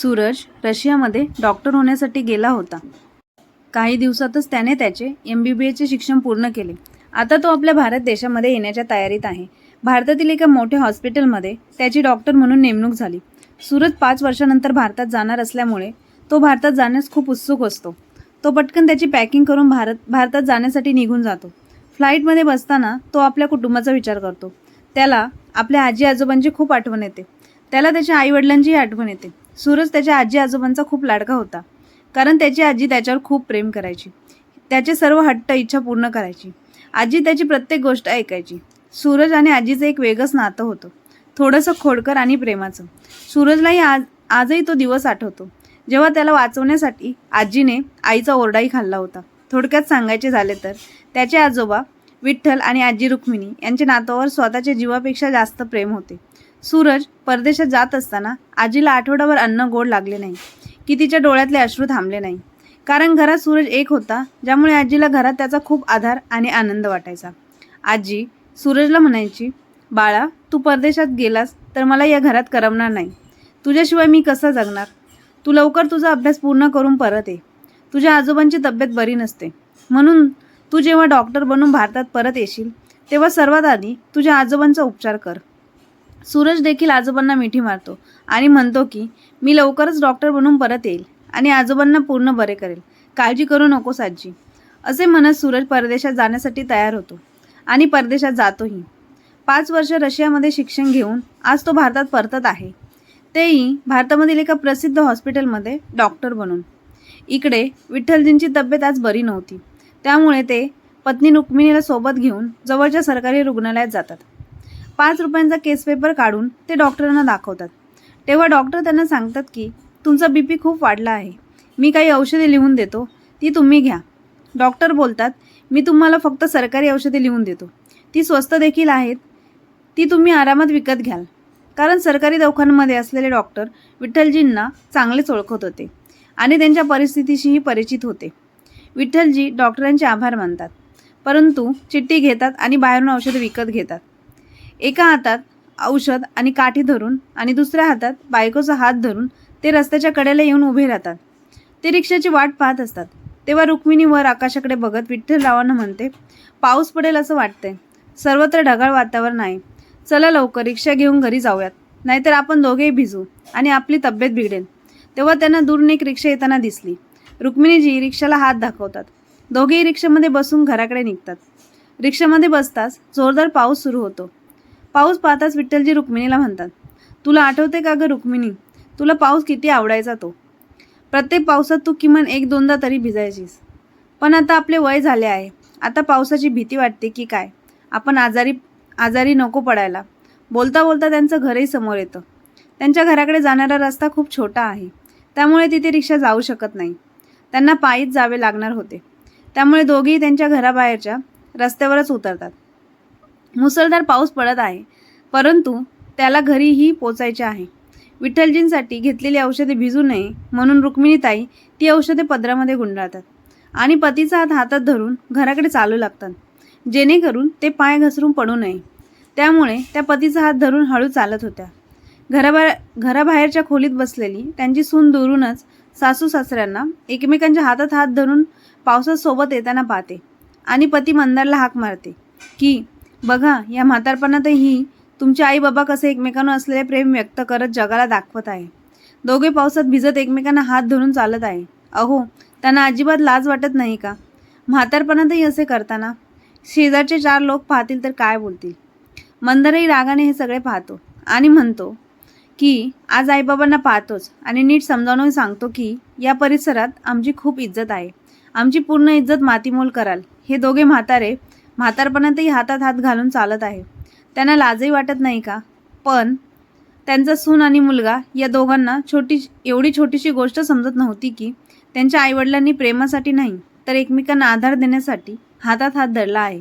सूरज रशियामध्ये डॉक्टर होण्यासाठी गेला होता. काही दिवसातच त्याने त्याचे एम बी बी एचे शिक्षण पूर्ण केले. आता तो आपल्या भारत देशामध्ये येण्याच्या तयारीत आहे. भारतातील एका मोठ्या हॉस्पिटलमध्ये त्याची डॉक्टर म्हणून नेमणूक झाली. सूरज पाच वर्षानंतर भारतात जाणार असल्यामुळे तो भारतात जाण्यास खूप उत्सुक असतो. तो पटकन त्याची पॅकिंग करून भारत भारतात जाण्यासाठी निघून जातो. फ्लाईटमध्ये बसताना तो आपल्या कुटुंबाचा विचार करतो. त्याला आपल्या आजी आजोबांची खूप आठवण येते. त्याला त्याच्या आईवडिलांचीही आठवण येते. सूरज त्याच्या आजी आजोबांचा खूप लाडका होता. कारण त्याची आजी त्याच्यावर खूप प्रेम करायची. त्याचे सर्व हट्ट इच्छा पूर्ण करायची. आजी त्याची प्रत्येक गोष्ट ऐकायची. सूरज आणि आजीचं एक वेगळंच नातं होतं. थोडंसं खोडकर आणि प्रेमाचं. सूरजलाही आज आजही तो दिवस आठवतो. जेव्हा त्याला वाचवण्यासाठी आजीने आईचा ओरडाही खाल्ला होता. थोडक्यात सांगायचे झाले तर त्याचे आजोबा विठ्ठल आणि आजी रुक्मिणी यांच्या नातावर स्वतःच्या जीवापेक्षा जास्त प्रेम होते. सूरज परदेशात जात असताना आजीला आठवडाभर अन्न गोड लागले नाही. की तिच्या डोळ्यातले अश्रू थांबले नाही. कारण घरात सूरज एक होता ज्यामुळे आजीला घरात त्याचा खूप आधार आणि आनंद वाटायचा. आजी सूरजला म्हणायची बाळा तू परदेशात गेलास तर मला या घरात करमणार नाही. तुझ्याशिवाय मी कसं जगणार? तू लवकर तुझा अभ्यास पूर्ण करून परत ये. तुझ्या आजोबांची तब्येत बरी नसते. म्हणून तू जेव्हा डॉक्टर बनून भारतात परत येशील तेव्हा सर्वात आधी तुझ्या आजोबांचा उपचार कर. सूरज देखील आजोबांना मिठी मारतो आणि म्हणतो की मी लवकरच डॉक्टर बनून परत येईल आणि आजोबांना पूर्ण बरे करेल. काळजी करू नकोस आजी असे म्हणत सूरज परदेशात जाण्यासाठी तयार होतो आणि परदेशात जातोही. पाच वर्ष रशियामध्ये शिक्षण घेऊन आज तो भारतात परतत आहे. तेही भारतामधील एका प्रसिद्ध हॉस्पिटलमध्ये डॉक्टर बनून. इकडे विठ्ठलजींची तब्येत आज बरी नव्हती. त्यामुळे ते पत्नी रुक्मिणीला सोबत घेऊन जवळच्या सरकारी रुग्णालयात जातात. पाच रुपयांचा केस पेपर काढून ते डॉक्टरांना दाखवतात. तेव्हा डॉक्टर त्यांना सांगतात की तुमचा बी पी खूप वाढला आहे. मी काही औषधे लिहून देतो. ती तुम्ही घ्या. डॉक्टर बोलतात मी तुम्हाला फक्त सरकारी औषधे लिहून देतो. ती स्वस्त देखील आहेत. ती तुम्ही आरामात विकत घ्याल. कारण सरकारी दवाखान्यामध्ये असलेले डॉक्टर विठ्ठलजींना चांगलेच ओळखत होते आणि त्यांच्या परिस्थितीशीही परिचित होते. विठ्ठलजी डॉक्टरांचे आभार मानतात. परंतु चिठ्ठी घेतात आणि बाहेरून औषधे विकत घेतात. एका हातात औषध आणि काठी धरून आणि दुसऱ्या हातात बायकोचा हात धरून ते रस्त्याच्या कडेला येऊन उभे राहतात. ते रिक्षाची वाट पाहत असतात. तेव्हा रुक्मिणी वर आकाशाकडे बघत विठ्ठलरावांना म्हणते पाऊस पडेल असं वाटतंय. सर्वत्र ढगाळ वातावरण आहे. चला लवकर रिक्षा घेऊन घरी जाऊयात. नाहीतर आपण दोघेही भिजू आणि आपली तब्येत बिघडेल. तेव्हा त्यांना दूरून एक रिक्षा येताना दिसली. रुक्मिणीजी रिक्षाला हात दाखवतात. दोघेही रिक्षामध्ये बसून घराकडे निघतात. रिक्षामध्ये बसताच जोरदार पाऊस सुरू होतो. पाऊस पाहताच विठ्ठलजी रुक्मिणीला म्हणतात तुला आठवते का गं रुक्मिणी? तुला पाऊस किती आवडायचा तो. प्रत्येक पावसात तू किमान एक दोनदा तरी भिजायचीस. पण आता आपले वय झाले आहे. आता पावसाची भीती वाटते की काय? आपण आजारी आजारी नको पडायला. बोलता बोलता त्यांचं घरही समोर येतं. त्यांच्या घराकडे जाणारा रस्ता खूप छोटा आहे. त्यामुळे तिथे रिक्षा जाऊ शकत नाही. त्यांना पायीच जावे लागणार होते. त्यामुळे दोघेही त्यांच्या घराबाहेरच्या रस्त्यावरच उतरतात. मुसळधार पाऊस पडत आहे. परंतु त्याला घरीही पोचायचे आहे. विठ्ठलजींसाठी घेतलेली औषधे भिजू नये म्हणून रुक्मिणीताई ती औषधे पदरामध्ये गुंडाळतात आणि पतीचा हात हातात धरून घराकडे चालू लागतात. जेणेकरून ते पाय घसरून पडू नये. त्यामुळे त्या पतीचा हात धरून हळू चालत होत्या. घराबाहेर घराबाहेरच्या खोलीत बसलेली त्यांची सून दुरूनच सासू सासऱ्यांना एकमेकांच्या हातात हात धरून पावसात सोबत येताना पाहते आणि पती मंदारला हाक मारते की बघा या म्हातारपणातही तुमचे आई बाबा कसे एकमेकांवर असलेले प्रेम व्यक्त करत जगाला दाखवत आहे. दोघे पावसात भिजत एकमेकांना हात धरून चालत आहे. अहो त्यांना अजिबात लाज वाटत नाही का? म्हातारपणातही असे करताना शेजारचे चार लोक पाहतील तर काय बोलतील? मंदरही रागाने हे सगळे पाहतो आणि म्हणतो की आज आईबाबांना पाहतोच आणि नीट समजावून सांगतो की या परिसरात आमची खूप इज्जत आहे. आमची पूर्ण इज्जत मातीमोल कराल. हे दोघे म्हातारे म्हातारपणातही हातात हात घालून चालत आहे. त्यांना लाजही वाटत नाही का? पण त्यांचा सून आणि मुलगा या दोघांना छोटी एवढी छोटीशी गोष्ट समजत नव्हती की त्यांच्या आईवडिलांनी प्रेमासाठी नाही तर एकमेकांना आधार देण्यासाठी हातात हात धरला आहे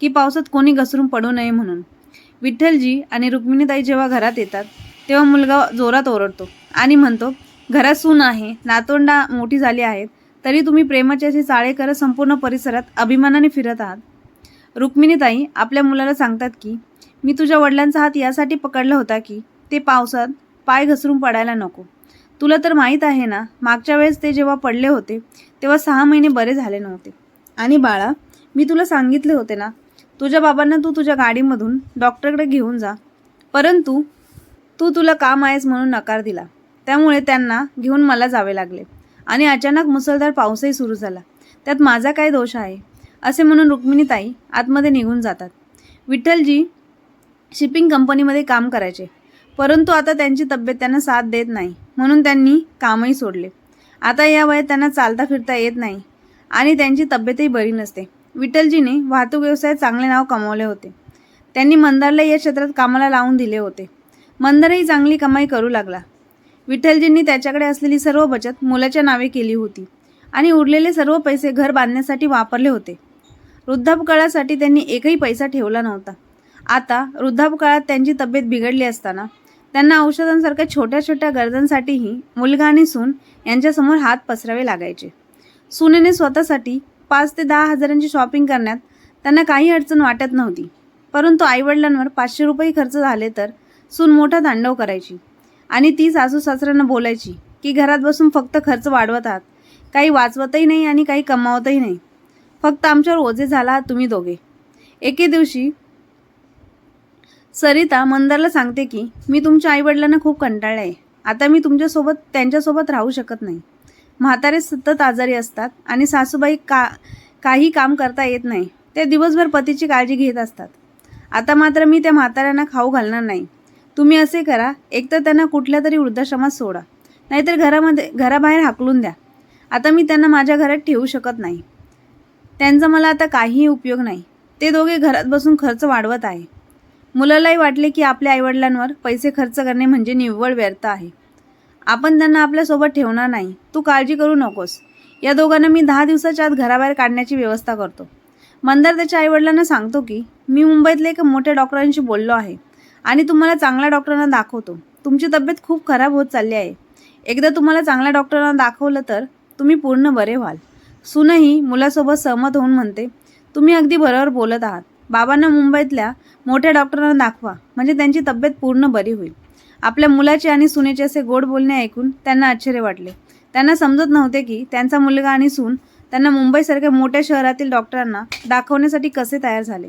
की पावसात कोणी घसरून पडू नये म्हणून. विठ्ठलजी आणि रुक्मिणीताई जेव्हा घरात येतात तेव्हा मुलगा जोरात ओरडतो आणि म्हणतो घरात सून आहे नातोंडा मोठी झाली आहेत तरी तुम्ही प्रेमाचे असे चाळे करत संपूर्ण परिसरात अभिमानाने फिरत आहात. रुक्मिणीताई आपल्या मुलाला सांगतात की मी तुझ्या वडिलांचा हात यासाठी पकडला होता की ते पावसात पाय घसरून पडायला नको. तुला तर माहीत आहे ना मागच्या वेळेस ते जेव्हा पडले होते तेव्हा सहा महिने बरे झाले नव्हते. आणि बाळा मी तुला सांगितले होते ना तुझ्या बाबांना तू तुझ्या गाडीमधून डॉक्टरकडे घेऊन जा. परंतु तू तुला काम आहेस म्हणून नकार दिला? त्यामुळे त्यांना घेऊन मला जावे लागले. आणि अचानक मुसळधार पाऊसही सुरू झाला. त्यात माझा काय दोष आहे? असे म्हणून रुक्मिणीताई आतमध्ये निघून जातात. विठ्ठलजी शिपिंग कंपनीमध्ये काम करायचे. परंतु आता त्यांची तब्येत त्यांना साथ देत नाही. म्हणून त्यांनी कामही सोडले. आता या वयात त्यांना चालता फिरता येत नाही आणि त्यांची तब्येतही बरी नसते. विठ्ठलजीने वाहतूक व्यवसायात चांगले नाव कमावले होते. त्यांनी मंदारला या क्षेत्रात कामाला लावून दिले होते. मंदारही चांगली कमाई करू लागला. विठ्ठलजींनी त्याच्याकडे असलेली सर्व बचत मुलाच्या नावे केली होती आणि उरलेले सर्व पैसे घर बांधण्यासाठी वापरले होते. वृद्धापकाळासाठी त्यांनी एकही पैसा ठेवला नव्हता. आता वृद्धापकाळात त्यांची तब्येत बिघडली असताना त्यांना औषधांसारख्या छोट्या छोट्या गरजांसाठीही मुलगा आणि सून यांच्यासमोर हात पसरावे लागायचे. सुनेने स्वतःसाठी पाच ते दहा हजारांची शॉपिंग करण्यात त्यांना काही अडचण वाटत नव्हती. परंतु आईवडिलांवर पाचशे रुपये खर्च झाले तर सून मोठा तांडव करायची आणि ती सासू सासऱ्यांना बोलायची की घरात बसून फक्त खर्च वाढवत आहात. काही वाचवतही नाही आणि काही कमावतही नाही. फक्त आमच्यावर ओझे झाला तुम्ही दोघे. एके दिवशी सरिता मंदारला सांगते की मी तुमच्या आईवडिलांना खूप कंटाळले आहे. आता मी तुमच्यासोबत त्यांच्यासोबत राहू शकत नाही. म्हातारे सतत आजारी असतात आणि सासूबाई का काही काम करता येत नाही. ते दिवसभर पतीची काळजी घेत असतात. आता मात्र मी त्या म्हाताऱ्यांना खाऊ घालणार नाही. तुम्ही असे करा एकतर त्यांना कुठल्या तरी वृद्धाश्रमात सोडा. नाहीतर घरामध्ये घराबाहेर हाकलून द्या. आता मी त्यांना माझ्या घरात ठेवू शकत नाही. त्यांचा मला आता काहीही उपयोग नाही. ते दोघे घरात बसून खर्च वाढवत आहे. मुलालाही वाटले की आपल्या आईवडिलांवर पैसे खर्च करणे म्हणजे निव्वळ व्यर्थ आहे. आपण त्यांना आपल्यासोबत ठेवणार नाही. तू काळजी करू नकोस. या दोघांना मी दहा दिवसाच्या आत घराबाहेर काढण्याची व्यवस्था करतो. मंदार त्याच्या आईवडिलांना सांगतो की मी मुंबईतल्या एका मोठ्या डॉक्टरांशी बोललो आहे आणि तुम्हाला चांगल्या डॉक्टरांना दाखवतो. तुमची तब्येत खूप खराब होत चालली आहे. एकदा तुम्हाला चांगल्या डॉक्टरांना दाखवलं तर तुम्ही पूर्ण बरे व्हाल. सूनही मुलासोबत सहमत होऊन म्हणते तुम्ही अगदी बरोबर बोलत आहात. बाबांना मुंबईतल्या मोठ्या डॉक्टरांना दाखवा. म्हणजे त्यांची तब्येत पूर्ण बरी होईल. आपल्या मुलाचे आणि सुनेचे असे गोड बोलणे ऐकून त्यांना आश्चर्य वाटले. त्यांना समजत नव्हते की त्यांचा मुलगा आणि सून त्यांना मुंबईसारख्या मोठ्या शहरातील डॉक्टरांना दाखवण्यासाठी कसे तयार झाले.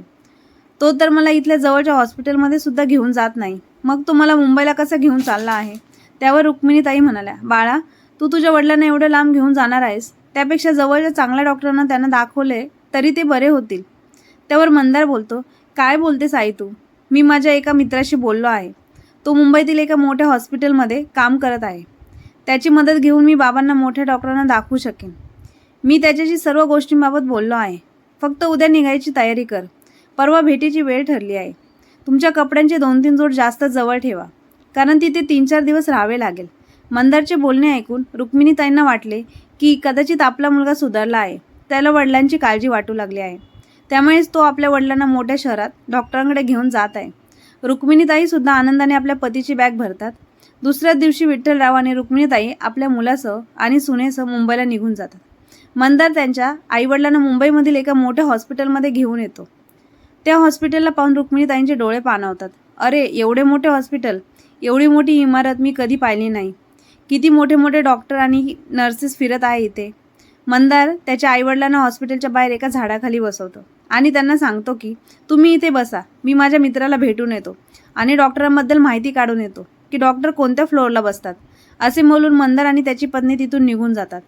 तो तर मला इथल्या जवळच्या हॉस्पिटलमध्ये सुद्धा घेऊन जात नाही. मग तो मला मुंबईला कसा घेऊन चालला आहे? त्यावर रुक्मिणीताई म्हणाल्या बाळा तू तुझ्या वडिलांना एवढं लांब घेऊन जाणार आहेस? त्यापेक्षा जवळच्या चांगल्या डॉक्टरांना त्यांना दाखवले तरी ते बरे होतील. त्यावर मंदार बोलतो काय बोलतेस आई तू? मी माझ्या एका मित्राशी बोललो आहे. तो मुंबईतील एका मोठ्या हॉस्पिटलमध्ये काम करत आहे. त्याची मदत घेऊन मी बाबांना मोठ्या डॉक्टरांना दाखवू शकेन. मी त्याच्याशी सर्व गोष्टींबाबत बोललो आहे. फक्त उद्या निघायची तयारी कर. परवा भेटीची वेळ ठरली आहे. तुमच्या कपड्यांचे दोन तीन जोड जास्त जवळ ठेवा. कारण तिथे तीन चार दिवस राहावे लागेल. मंदारचे बोलणे ऐकून रुक्मिणीताईंना वाटले की कदाचित आपला मुलगा सुधारला आहे. त्याला वडिलांची काळजी वाटू लागली आहे. त्यामुळेच तो आपल्या वडिलांना मोठ्या शहरात डॉक्टरांकडे घेऊन जात आहे. रुक्मिणीताईसुद्धा आनंदाने आपल्या पतीची बॅग भरतात. दुसऱ्याच दिवशी विठ्ठलराव आणि रुक्मिणीताई आपल्या मुलासह आणि सुनेसह मुंबईला निघून जातात. मंदार त्यांच्या आईवडिलांना मुंबईमधील एका मोठ्या हॉस्पिटलमध्ये घेऊन येतो. त्या हॉस्पिटलला पाहून रुक्मिणीताईंचे डोळे पाणावतात. अरे एवढे मोठे हॉस्पिटल? एवढी मोठी इमारत मी कधी पाहिली नाही. किती मोठे मोठे डॉक्टर आणि नर्सेस फिरत आहे इथे. मंदार त्याच्या आईवडिलांना हॉस्पिटलच्या बाहेर एका झाडाखाली बसवतो आणि त्यांना सांगतो की तुम्ही इथे बसा मी माझ्या मित्राला भेटून येतो आणि डॉक्टरांबद्दल माहिती काढून येतो की डॉक्टर कोणत्या फ्लोअरला बसतात. असे बोलून मंदार आणि त्याची पत्नी तिथून निघून जातात.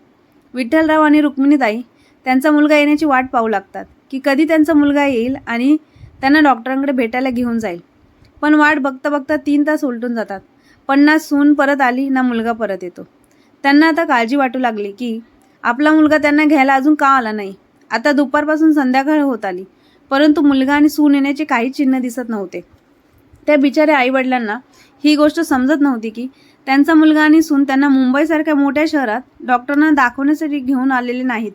विठ्ठलराव आणि रुक्मिणीताई त्यांचा मुलगा येण्याची वाट पाहू लागतात की कधी त्यांचा मुलगा येईल आणि त्यांना डॉक्टरांकडे भेटायला घेऊन जाईल. पण वाट बघता बघता तीन तास उलटून जातात. पण ना सून परत आली ना मुलगा परत येतो. त्यांना आता काळजी वाटू लागली की आपला मुलगा त्यांना घ्यायला अजून का आला नाही? आता दुपारपासून संध्याकाळ होत आली परंतु मुलगा आणि सून येण्याचे काही चिन्ह दिसत नव्हते. त्या बिचाऱ्या आईवडिलांना ही गोष्ट समजत नव्हती की त्यांचा मुलगा आणि सून त्यांना मुंबईसारख्या मोठ्या शहरात डॉक्टरांना दाखवण्यासाठी घेऊन आलेले नाहीत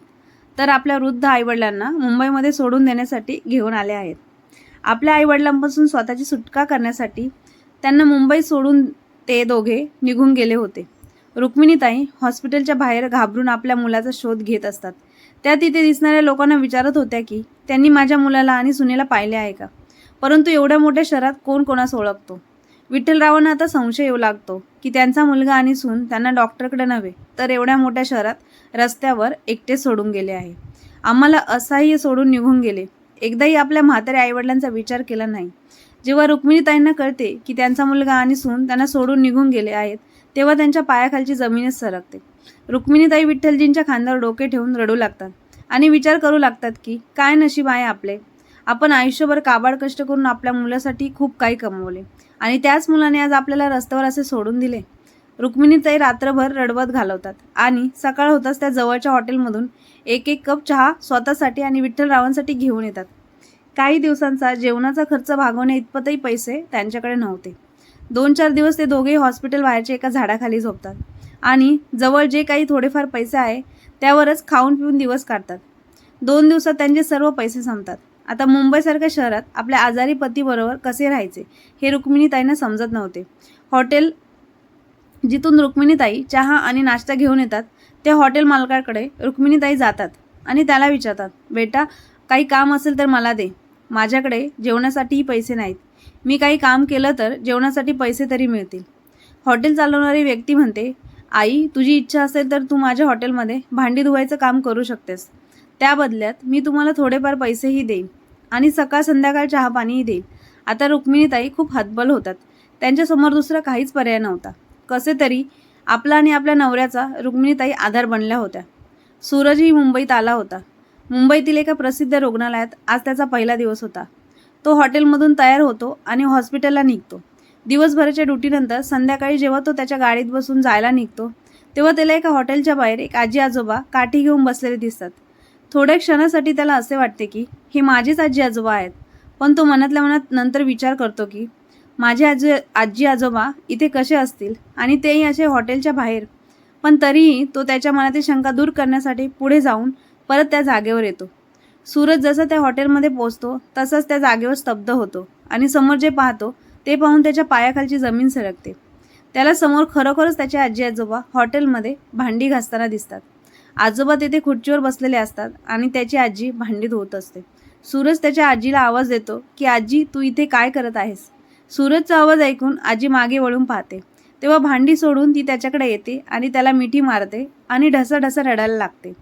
तर आपल्या वृद्ध आईवडिलांना मुंबईमध्ये सोडून देण्यासाठी घेऊन आले आहेत. आपल्या आईवडिलांपासून स्वतःची सुटका करण्यासाठी त्यांना मुंबई सोडून ते दोघे निघून गेले होते. रुक्मिणीताई हॉस्पिटलच्या बाहेर घाबरून आपल्या मुलाचा शोध घेत असतात. त्या तिथे दिसणाऱ्या लोकांना विचारत होत्या की त्यांनी माझ्या मुलाला आणि सुनेला पाहिले आहे का? परंतु एवढ्या मोठ्या शहरात कोण कोणास ओळखतो विठ्ठलरावांना आता संशय येऊ लागतो की त्यांचा मुलगा आणि सून त्यांना डॉक्टरकडे नव्हे तर एवढ्या मोठ्या शहरात रस्त्यावर एकटे सोडून गेले आहे. आम्हाला असह्य सोडून निघून गेले. एकदाही आपल्या म्हाताऱ्या आईवडिलांचा विचार केला नाही. जेव्हा रुक्मिणीताईंना कळते की त्यांचा मुलगा आणि सून त्यांना सोडून निघून गेले आहेत तेव्हा त्यांच्या पायाखालची जमीनच सरकते. रुक्मिणीताई विठ्ठलजींच्या खांद्यावर डोके ठेवून रडू लागतात आणि विचार करू लागतात की काय नशीब आहे आपले? आपण आयुष्यभर काबाड कष्ट करून आपल्या मुलासाठी खूप काही कमवले आणि त्याच मुलाने आज आपल्याला रस्त्यावर असे सोडून दिले? रुक्मिणीताई रात्रभर रडवत घालवतात आणि सकाळ होताच त्या जवळच्या हॉटेलमधून एक एक कप चहा स्वतःसाठी आणि विठ्ठलरावांसाठी घेऊन येतात. काही दिवसांचा जेवणाचा खर्च भागवणे इतपतही पैसे त्यांच्याकडे नव्हते. दोन चार दिवस ते दोघेही हॉस्पिटल बाहेरच्या एका झाडाखाली झोपतात. आणि जवळ जे काही थोडेफार पैसे आहे त्यावरच खाऊन पिऊन दिवस काढतात. दोन दिवसात त्यांचे सर्व पैसे संपतात. आता मुंबईसारख्या शहरात आपल्या आजारी पतीबरोबर कसे राहायचे हे रुक्मिणीताईंना समजत नव्हते. हॉटेल जिथून रुक्मिणीताई चहा आणि नाश्ता घेऊन येतात त्या हॉटेल मालकाकडे रुक्मिणीताई जातात आणि त्याला विचारतात बेटा काही काम असेल तर मला दे. माझ्याकडे जेवणासाठीही पैसे नाहीत. मी काही काम केलं तर जेवणासाठी पैसे तरी मिळतील. हॉटेल चालवणारी व्यक्ती म्हणते आई तुझी इच्छा असेल तर तू माझ्या हॉटेलमध्ये भांडी धुवायचं काम करू शकतेस. त्या बदल्यात मी तुम्हाला थोडेफार पैसेही देईन आणि सकाळ संध्याकाळ चहा पाणीही देईन. आता रुक्मिणीताई खूप हतबल होतात. त्यांच्यासमोर दुसरा काहीच पर्याय नव्हता. कसे तरी आपला आणि आपल्या नवऱ्याचा रुक्मिणीताई आधार बनल्या होत्या. सूरजही मुंबईत आला होता. मुंबईतील एका प्रसिद्ध रुग्णालयात आज त्याचा पहिला दिवस होता. तो हॉटेलमधून तयार होतो आणि हॉस्पिटलला निघतो. दिवसभराच्या ड्युटीनंतर संध्याकाळी जेव्हा तो त्याच्या गाडीत बसून जायला निघतो तेव्हा त्याला एका हॉटेलच्या बाहेर एक आजी आजोबा काठी घेऊन बसलेले दिसतात. थोड्या क्षणासाठी त्याला असे वाटते की हे माझेच आजी आजोबा आहेत. पण तो मनातल्या मनात नंतर विचार करतो की माझे आजी आजी आजोबा इथे कसे असतील आणि तेही असे हॉटेलच्या बाहेर. पण तरीही तो त्याच्या मनातील शंका दूर करण्यासाठी पुढे जाऊन परत त्या जागेवर येतो. सूरज जसा त्या हॉटेलमध्ये पोचतो तसाच त्या जागेवर स्तब्ध होतो आणि समोर जे पाहतो ते पाहून त्याच्या पायाखालची जमीन सरकते. त्याला समोर खरोखरच त्याचे आजी आजोबा हॉटेलमध्ये भांडी घासताना दिसतात. आजोबा तेथे खुर्चीवर बसलेले असतात आणि त्याची आजी भांडी धुवत असते. सूरज त्याच्या आजीला आवाज देतो की आजी तू इथे काय करत आहेस? सूरजचा आवाज ऐकून आजी मागे वळून पाहते. तेव्हा भांडी सोडून ती त्याच्याकडे येते आणि त्याला मिठी मारते आणि ढसाढसा रडायला लागते.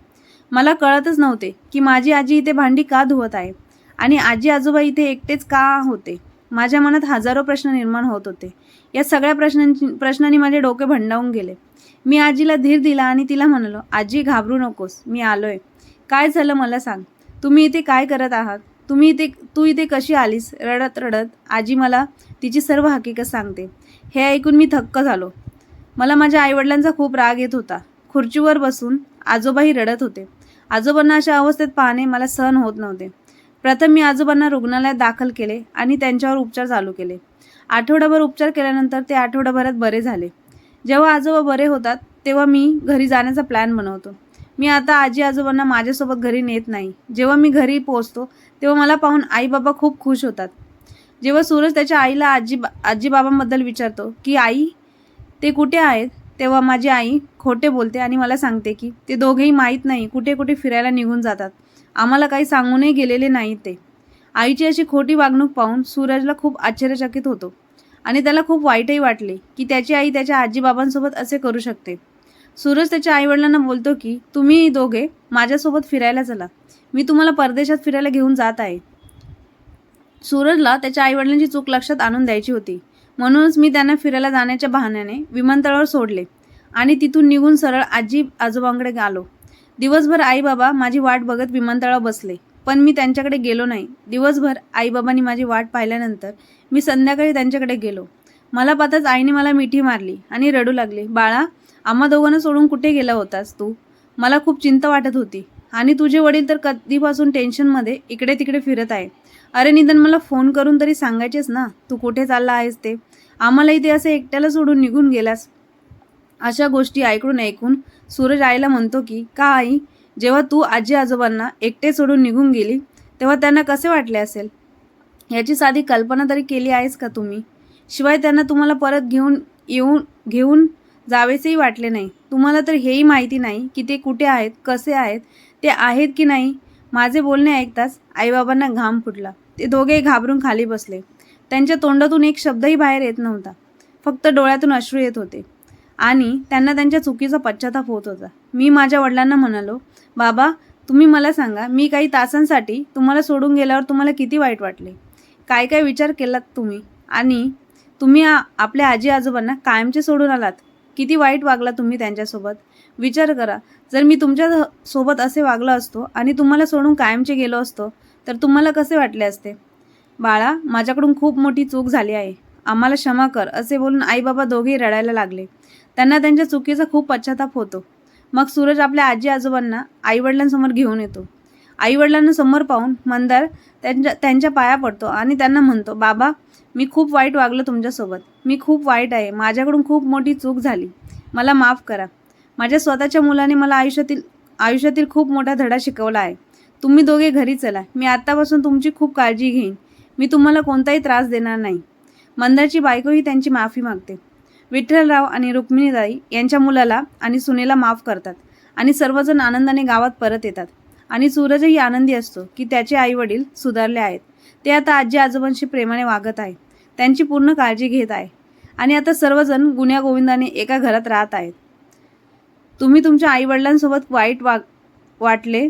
मला कळतच नव्हते की माझी आजी इथे भांडी का धुवत आहे. आणि आजी आजोबा इथे एकटेच का होते? माझ्या मनात हजारो प्रश्न निर्माण होत होते. या सगळ्या प्रश्नांची प्रश्नांनी माझे डोके भंडावून गेले. मी आजीला धीर दिला आणि तिला म्हणालो आजी घाबरू नकोस मी आलोय. काय झालं मला सांग. तुम्ही इथे काय करत आहात? तुम्ही इथे तू इथे कशी आलीस रडत रडत आजी मला तिची सर्व हकीकत सांगते. हे ऐकून मी थक्क झालो. मला माझ्या आईवडिलांचा खूप राग येत होता. खुर्चीवर बसून आजोबाही रडत होते. आजोबांना अशा अवस्थेत पाहणे मला सहन होत नव्हते. प्रथम मी आजोबांना रुग्णालयात दाखल केले आणि त्यांच्यावर उपचार चालू केले. आठवडाभर उपचार केल्यानंतर ते आठवडाभरात बरे झाले. जेव्हा आजोबा बरे होतात तेव्हा मी घरी जाण्याचा प्लॅन बनवतो. मी आता आजी आजोबांना माझ्यासोबत घरी नेत नाही. जेव्हा मी घरी पोहोचतो तेव्हा मला पाहून आई बाबा खूप खुश होतात. जेव्हा सूरज त्याच्या आईला आजी आजी बाबांबद्दल विचारतो की आई ते कुठे आहेत? तेव्हा माझी आई खोटे बोलते आणि मला सांगते की ते दोघेही माहीत नाही कुठे कुठे फिरायला निघून जातात. आम्हाला काही सांगूनही गेलेले नाही ते. आईची अशी खोटी वागणूक पाहून सूरजला खूप आश्चर्यचकित होतो आणि त्याला खूप वाईटही वाटले की त्याची आई त्याच्या आजीबाबांसोबत असे करू शकते. सूरज त्याच्या आईवडिलांना बोलतो की तुम्ही दोघे माझ्यासोबत फिरायला चला. मी तुम्हाला परदेशात फिरायला घेऊन जात आहे. सूरजला त्याच्या आईवडिलांची चूक लक्षात आणून द्यायची होती. म्हणूनच मी त्यांना फिरायला जाण्याच्या बहाण्याने विमानतळावर सोडले आणि तिथून निघून सरळ आजी आजोबांकडे आलो. दिवसभर आई बाबा माझी वाट बघत विमानतळावर बसले पण मी त्यांच्याकडे गेलो नाही. दिवसभर आईबाबांनी माझी वाट पाहिल्यानंतर मी संध्याकाळी त्यांच्याकडे गेलो. मला पाहताच आईने मला मिठी मारली आणि रडू लागले बाळा आम्हा दोघांना सोडून कुठे गेला होतास तू? मला खूप चिंता वाटत होती आणि तुझे वडील तर कधीपासून टेन्शनमध्ये इकडे तिकडे फिरत आहे अरे निदान मला फोन करून तरी सांगायचेस ना. तू कुठे चालला आहेस ते? आम्हाला इथे असं एकट्याला सोडून निघून गेलास. अशा गोष्टी ऐकून ऐकून सूरज आईला म्हणतो की का आई जेव्हा तू आजी आजोबांना एकटे सोडून निघून गेली तेव्हा त्यांना कसे वाटले असेल? याची साधी कल्पना तरी केली आहेस का तुम्ही? शिवाय त्यांना तुम्हाला परत घेऊन येऊन घेऊन जावेसेही वाटले नाही. तुम्हाला तर हेही माहिती नाही की ते कुठे आहेत कसे आहेत ते आहेत की नाही? माझे बोलणे ऐकताच आईबाबांना घाम फुटला. ते दोघेही घाबरून खाली बसले. त्यांच्या तोंडातून एक शब्दही बाहेर येत नव्हता. फक्त डोळ्यातून अश्रू येत होते. आणि त्यांना त्यांच्या चुकीचा पश्चाताप होत होता. मी माझ्या वडिलांना म्हणालो बाबा तुम्ही मला सांगा मी काही तासांसाठी तुम्हाला सोडून गेल्यावर तुम्हाला किती वाईट वाटले? काय काय विचार केलात तुम्ही? आणि तुम्ही आपल्या आजी आजोबांना कायमचे सोडून आलात? किती वाईट वागला तुम्ही त्यांच्यासोबत? विचार करा. जर मी तुमच्यासोबत असे वागलो असतो आणि तुम्हाला सोडून कायमचे गेलो असतो तर तुम्हाला कसे वाटले असते? बाळा माझ्याकडून खूप मोठी चूक झाली आहे. आम्हाला क्षमा कर असे बोलून आईबाबा दोघेही रडायला लागले. त्यांना त्यांच्या चुकीचा खूप पश्चाताप होतो. मग सूरज आपल्या आजी आजोबांना आईवडिलांसमोर घेऊन येतो. आईवडिलांना समोर पाहून मंदार त्यांच्या त्यांच्या पाया पडतो आणि त्यांना म्हणतो बाबा मी खूप वाईट वागलो तुमच्यासोबत. मी खूप वाईट आहे. माझ्याकडून खूप मोठी चूक झाली. मला माफ करा. माझ्या स्वतःच्या मुलाने मला आयुष्यातील आयुष्यातील खूप मोठा धडा शिकवला आहे. तुम्ही दोघे घरी चला. मी आत्तापासून तुमची खूप काळजी घेईन. मी तुम्हाला कोणताही त्रास देणार नाही. मंदारची बायकोही त्यांची माफी मागते. विठ्ठलराव आणि रुक्मिणीदाई यांच्या मुलाला आणि सुनेला माफ करतात आणि सर्वजण आनंदाने गावात परत येतात. आणि सूरजही आनंदी असतो की त्याचे आईवडील सुधारले आहेत. ते आता आजी आजोबांशी प्रेमाने वागत आहे त्यांची पूर्ण काळजी घेत आहे. आणि आता सर्वजण गुण्यागोविंदाने एका घरात राहत आहेत. तुम्ही तुमच्या आईवडिलांसोबत वाईट वाग वाटले?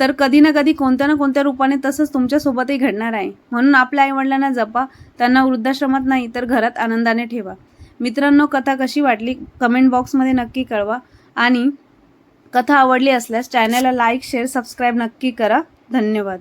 तर कधी ना कधी कोणत्या ना कोणत्या रूपाने तसंच तुमच्यासोबतही घडणार आहे. म्हणून आपल्या आईवडिलांना जपा. त्यांना वृद्धाश्रमात नाही तर घरात आनंदाने ठेवा. मित्रांनो कथा कशी वाटली? कमेंट बॉक्समध्ये नक्की कळवा. आणि कथा आवडली असल्यास चॅनलला लाईक शेअर सबस्क्राईब नक्की करा. धन्यवाद.